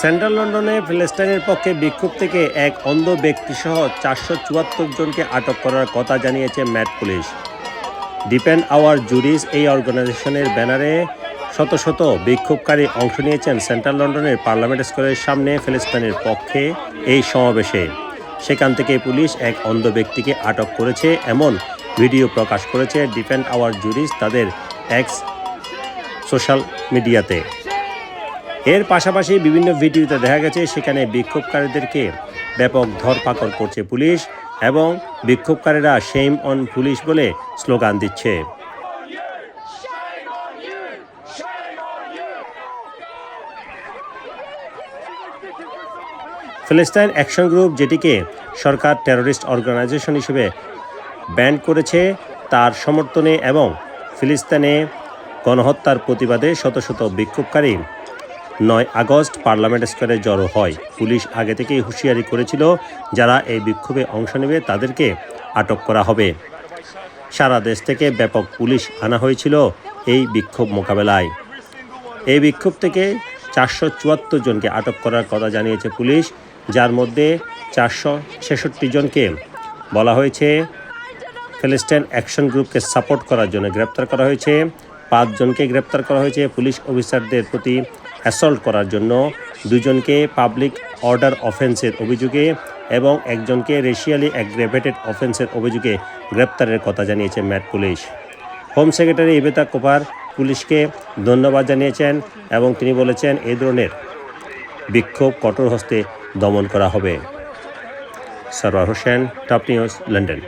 Central লন্ডনে ফিলিস্তিনের পক্ষে বিক্ষোভ থেকে এক অন্ধ ব্যক্তিসহ চারশো চুয়াত্তর জনকে আটক করার কথা জানিয়েছে Met police. Defend our juries এই অর্গানাইজেশনের ব্যানারে শত শত বিক্ষোভকারী অংশ নিয়েছেন সেন্ট্রাল লন্ডনের পার্লামেন্ট স্কোয়ারের সামনে ফিলিস্তিনের পক্ষে এই সমাবেশে। সেখান থেকে পুলিশ এক অন্ধ ব্যক্তিকে আটক করেছে এমন ভিডিও প্রকাশ করেছে ডিপেন্ড আওয়ার জুডিস তাদের এক্স সোশ্যাল মিডিয়াতে। এর পাশাপাশি বিভিন্ন ভিডিওতে দেখা গেছে, সেখানে বিক্ষোভকারীদেরকে ব্যাপক ধরপাকড় করছে পুলিশ এবং বিক্ষোভকারীরা সেইম অন পুলিশ বলে স্লোগান দিচ্ছে! ফিলিস্তাইন অ্যাকশন গ্রুপ, যেটিকে সরকার টেরোরিস্ট অর্গানাইজেশন হিসেবে ব্যান করেছে, তার সমর্থনে এবং ফিলিস্তিনে গণহত্যার প্রতিবাদে শত শত বিক্ষোভকারী নয় আগস্ট পার্লামেন্ট স্কোয়ারে জড়ো হয়। পুলিশ আগে থেকেই হুঁশিয়ারি করেছিল, যারা এই বিক্ষোভে অংশ নেবে তাদেরকে আটক করা হবে। সারা দেশ থেকে ব্যাপক পুলিশ আনা হয়েছিল এই বিক্ষোভ মোকাবেলায়। এই বিক্ষোভ থেকে চারশো চুয়াত্তর জনকে আটক করার কথা জানিয়েছে পুলিশ, যার মধ্যে চারশো ছেষট্টি জনকে বলা হয়েছে ফিলিস্তিন অ্যাকশন গ্রুপকে সাপোর্ট করার জন্য গ্রেপ্তার করা হয়েছে পাঁচজনকে গ্রেপ্তার করা হয়েছে। পুলিশ অফিসারদের প্রতি অ্যাসল্ট করার জন্য দুজনকে পাবলিক অর্ডার অফেন্সের অভিযোগে এবং একজনকে রেশিয়ালি অ্যাগ্রেভেটেড অফেন্সের অভিযোগে গ্রেপ্তারের কথা জানিয়েছে Met police. Home secretary Yvette Cooper পুলিশকে ধন্যবাদ জানিয়েছেন এবং তিনি বলেছেন এই ধরনের বিক্ষোভ কঠোর হস্তে দমন করা হবে। Sarwar Hossain, top news, London.